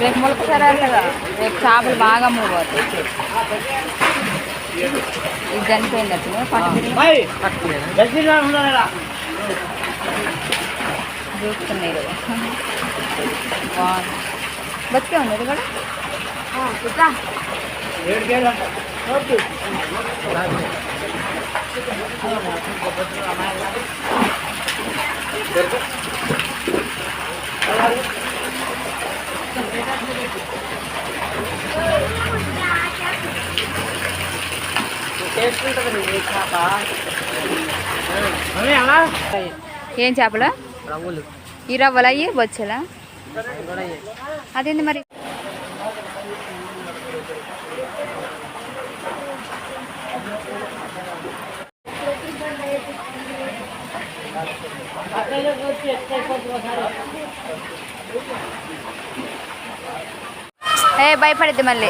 రేపు మొలకసారి కదా రేపు చేపలు బాగా మూవ్ అవుతాయి ఇది చనిపోయింది అట్లే పట్టు చూస్తున్నాయి కదా బాగుంది బతికే ఉంది ఇది కూడా ఏం చేపలు? రవ్వులు. ఈ రవ్వలు? అయ్యి బొచ్చలా? అదేంది మరి? ఏ భయపడిద్ది మళ్ళీ.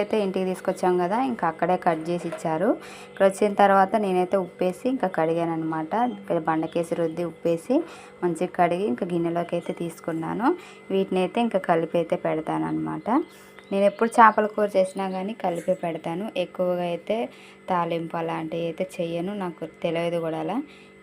అయితే ఇంటికి తీసుకొచ్చాం కదా ఇంకా అక్కడే కట్ చేసి ఇచ్చారు. ఇక్కడ వచ్చిన తర్వాత నేనైతే ఉప్పేసి ఇంకా కడిగాను అనమాట బండకేసి రుద్ది ఉప్పేసి మంచిగా కడిగి ఇంకా గిన్నెలోకి అయితే తీసుకున్నాను. వీటిని అయితే ఇంకా కలిపి అయితే పెడతాను అనమాట నేను ఎప్పుడు చేపల కూర చేసినా కానీ కలిపి పెడతాను. ఎక్కువగా అయితే తాలింపు అలాంటివి అయితే చెయ్యను. నాకు తెలియదు కూడా అలా.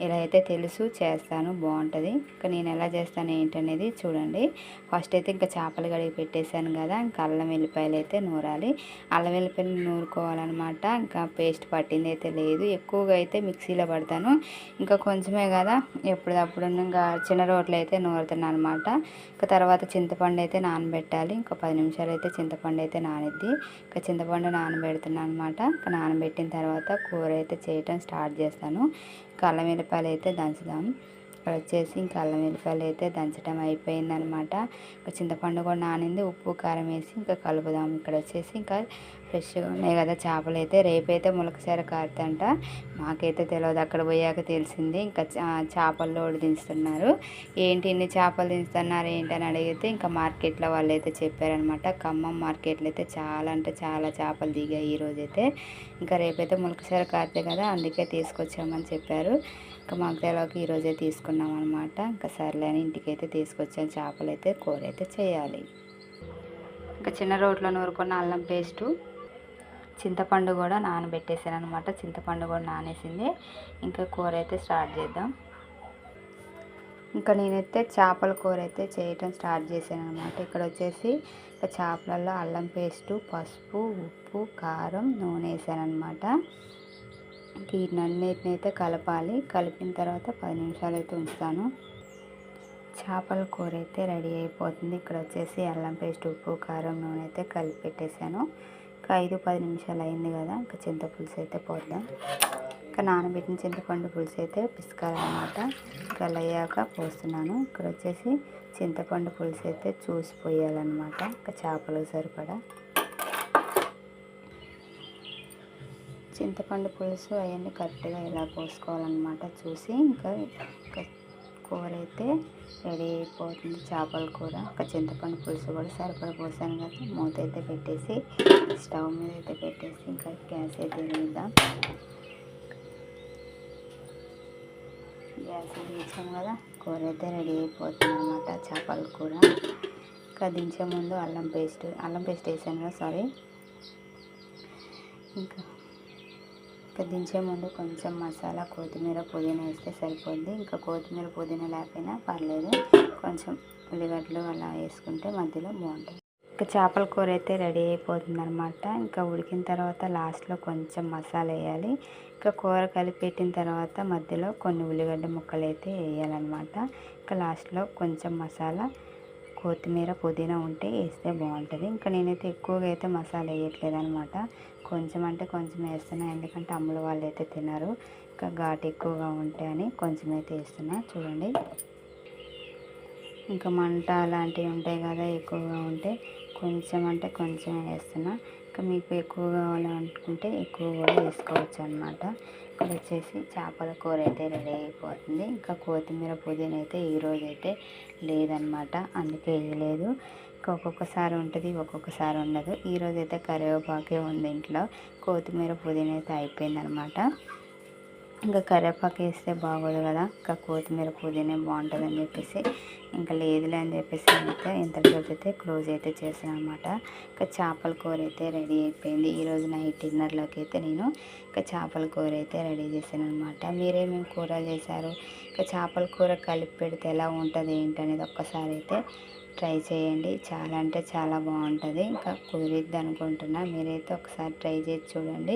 ఇలా అయితే తెలుసు చేస్తాను బాగుంటుంది. ఇంకా నేను ఎలా చేస్తాను ఏంటనేది చూడండి. ఫస్ట్ అయితే ఇంకా చేపలు కడిగి పెట్టేశాను కదా ఇంకా అల్లం వెల్లిపాయలు అయితే నూరాలి. అల్లం వెల్లిపాయలు నూరుకోవాలన్నమాట. ఇంకా పేస్ట్ పట్టింది అయితే లేదు. ఎక్కువగా అయితే మిక్సీలో పడతాను. ఇంకా కొంచెమే కదా ఎప్పుడప్పుడు ఇంకా చిన్న రోట్లు అయితే నూరుతున్నాను అనమాట ఇంకా తర్వాత చింతపండు అయితే నానబెట్టాలి. ఇంకా పది నిమిషాలు అయితే చింతపండు అయితే నానిద్ది. ఇంకా చింతపండు నానబెడుతున్నాను అనమాట ఇంకా నానబెట్టిన తర్వాత కూర అయితే చేయటం స్టార్ట్ చేస్తాను. అల్లం వెల్లిపాయలు అయితే దంచుదాం. ఇక్కడ వచ్చేసి ఇంకా అల్లం వెల్లిపాయలు అయితే దంచడం అయిపోయిందనమాట ఇంకా చింతపండు కూడా నానింది. ఉప్పు కారం వేసి ఇంకా కలుపుదాం. ఇక్కడ వచ్చేసి ఇంకా ఫ్రెష్గా ఉన్నాయి కదా చేపలు అయితే రేపైతే ములకసారి కారుతంట. మాకైతే తెలియదు అక్కడ పోయాక తెలిసింది. ఇంకా చేపలు లోడు దించుతున్నారు. ఏంటి ఇన్ని చేపలు దించుతున్నారు అని అడిగితే ఇంకా మార్కెట్లో వాళ్ళు అయితే చెప్పారనమాట. ఖమ్మం మార్కెట్లో అయితే చాలా అంటే చాలా చేపలు దిగాయి ఈరోజు అయితే ఇంకా రేపైతే ములకసారి కారుతాయి కదా అందుకే తీసుకొచ్చామని చెప్పారు. ఇంకా మాకు తెలియక ఈరోజే తీసుకున్నాం అనమాట ఇంకా సర్లే అని ఇంటికైతే తీసుకొచ్చాను చేపలు అయితే కూర అయితే చేయాలి. ఇంకా చిన్న రోట్లో నూరుకున్న అల్లం పేస్టు. చింతపండు కూడా నానబెట్టేసాను అనమాట చింతపండు కూడా నానేసింది. ఇంకా కూర అయితే స్టార్ట్ చేద్దాం. ఇంకా నేనైతే చేపల కూర అయితే చేయటం స్టార్ట్ చేశాను అనమాట ఇక్కడ వచ్చేసి ఇంకా చేపలలో అల్లం పేస్టు పసుపు ఉప్పు కారం నూనె వేసాను అనమాట వీటినన్నిటిని అయితే కలపాలి. కలిపిన తర్వాత పది నిమిషాలు అయితే ఉంచుతాను. చేపల కూర అయితే రెడీ అయిపోతుంది. ఇక్కడ వచ్చేసి అల్లం పేస్ట్ ఉప్పు కారం నూనె అయితే కలిపి పెట్టేశాను. ఇంకా ఐదు పది నిమిషాలు అయింది కదా ఇంకా చింతపులుసు అయితే పోద్దాం. ఇంకా నానబెట్టిన చింతపండు పులుసు అయితే పిసుకాలన్నమాట. ఇంకా అయ్యాక పోస్తున్నాను. ఇక్కడ వచ్చేసి చింతపండు పులుసు అయితే చూసి పోయాలన్నమాట. ఇంకా చేపలు సరిపడా. చింతపండు పులుసు అవన్నీ కరెక్ట్గా ఇలా పోసుకోవాలన్నమాట. చూసి ఇంకా కూర అయితే రెడీ అయిపోతుంది. చేపల కూర ఒక చింతపండు పులుసు కూడా సరిపడా పోసాను కదా. మూత అయితే పెట్టేసి స్టవ్ మీద అయితే పెట్టేసి ఇంకా గ్యాస్ అయితే వేద్దాం గ్యాస్ తీసాం కదా. కూర అయితే రెడీ అయిపోతుంది అనమాట చేపల కూర. ఇంకా దించే ముందు అల్లం పేస్ట్ అల్లం పేస్ట్ వేసాను కదా సారీ. ఇంకా ఇంకా దించే ముందు కొంచెం మసాలా కొత్తిమీర పుదీనా వేస్తే సరిపోద్ది. ఇంకా కొత్తిమీర పుదీనా లేకపోయినా పర్లేదు. కొంచెం ఉల్లిగడ్డలు అలా వేసుకుంటే మధ్యలో బాగుంటుంది. ఇంకా చేపల కూర అయితే రెడీ అయిపోతుంది అనమాట ఇంకా ఉడికిన తర్వాత లాస్ట్లో కొంచెం మసాలా వేయాలి. ఇంకా కూర కలిపెట్టిన తర్వాత మధ్యలో కొన్ని ఉల్లిగడ్డ ముక్కలు అయితే వేయాలన్నమాట. ఇంకా లాస్ట్లో కొంచెం మసాలా కొత్తిమీర పుదీనా ఉంటే వేస్తే బాగుంటుంది. ఇంకా నేనైతే ఎక్కువగా అయితే మసాలా వేయట్లేదు అనమాట కొంచెం అంటే కొంచెం వేస్తున్నా ఎందుకంటే అమ్ముల వాళ్ళు అయితే తినరు. ఇంకా ఘాటు ఎక్కువగా ఉంటాయని కొంచెం అయితే వేస్తున్నా. చూడండి. ఇంకా మంట అలాంటివి ఉంటాయి కదా ఎక్కువగా ఉంటే కొంచెం అంటే కొంచెం వేస్తున్నా. ఇంకా మీకు ఎక్కువ కావాలనుకుంటే ఎక్కువ కూడా వేసుకోవచ్చు అనమాట ఇక్కడ వచ్చేసి చేపల కూర అయితే రెడీ అయిపోతుంది. ఇంకా కొత్తిమీర పుదీనా అయితే ఈరోజు అయితే లేదనమాట అందుకే వేయలేదు ఇంకా ఒక్కొక్కసారి ఉంటుంది ఒక్కొక్కసారి ఉండదు. ఈరోజు అయితే కరివేపాకే ఉంది ఇంట్లో. కొత్తిమీర పుదీనా అయితే అయిపోయిందనమాట ఇంకా కరివేపాకు వేస్తే బాగోదు కదా. ఇంకా కొత్తిమీర పుదీనే బాగుంటుందని చెప్పేసి ఇంకా లేదులే అని చెప్పేసి అయితే ఇంతటితో అయితే క్లోజ్ అయితే చేసాను అనమాట ఇంకా చేపల కూర అయితే రెడీ అయిపోయింది. ఈరోజు నైట్ డిన్నర్లోకి అయితే నేను ఇంకా చేపల కూర అయితే రెడీ చేశాను అనమాట మీరేమేమి కూర చేశారు? ఇంకా చేపల కూర కలిపి పెడితే ఎలా ఉంటుంది ఏంటి అనేది ఒక్కసారి అయితే ట్రై చేయండి. చాలా అంటే చాలా బాగుంటుంది. ఇంకా కుదిరిద్ది అనుకుంటున్నా. మీరైతే ఒకసారి ట్రై చేసి చూడండి.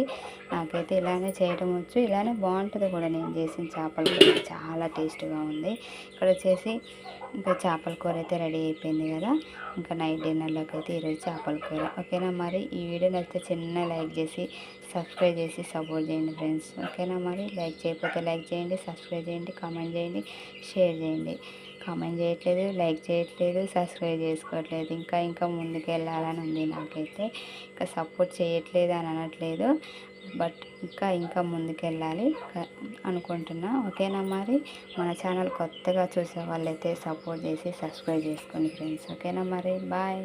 నాకైతే ఇలానే చేయడం వచ్చు. ఇలానే బాగుంటుంది కూడా. నేను చేసిన చేపల కూర. చాలా టేస్ట్గా ఉంది. ఇక్కడ వచ్చేసి ఇంకా చేపల కూర అయితే రెడీ అయిపోయింది కదా. ఇంకా నైట్ డిన్నర్లోకి అయితే ఈరోజు చేపల కూర. ఓకేనా? మరి ఈ వీడియో నచ్చితే చిన్న లైక్ చేసి సబ్స్క్రైబ్ చేసి సపోర్ట్ చేయండి ఫ్రెండ్స్. ఓకేనా? మరి లైక్ చేయకపోతే లైక్ చేయండి సబ్స్క్రైబ్ చేయండి కామెంట్ చేయండి షేర్ చేయండి. కామెంట్ చేయట్లేదు లైక్ చేయట్లేదు సబ్స్క్రైబ్ చేసుకోవట్లేదు. ఇంకా ఇంకా ముందుకు వెళ్ళాలని ఉంది నాకైతే. ఇంకా సపోర్ట్ చేయట్లేదు అని అనట్లేదు. బట్ ఇంకా ఇంకా ముందుకెళ్ళాలి అనుకుంటున్నా. ఓకేనా మరి? మన ఛానల్ కొత్తగా చూసే వాళ్ళైతే సపోర్ట్ చేసి సబ్స్క్రైబ్ చేసుకోండి ఫ్రెండ్స్. ఓకేనా మరి? బాయ్.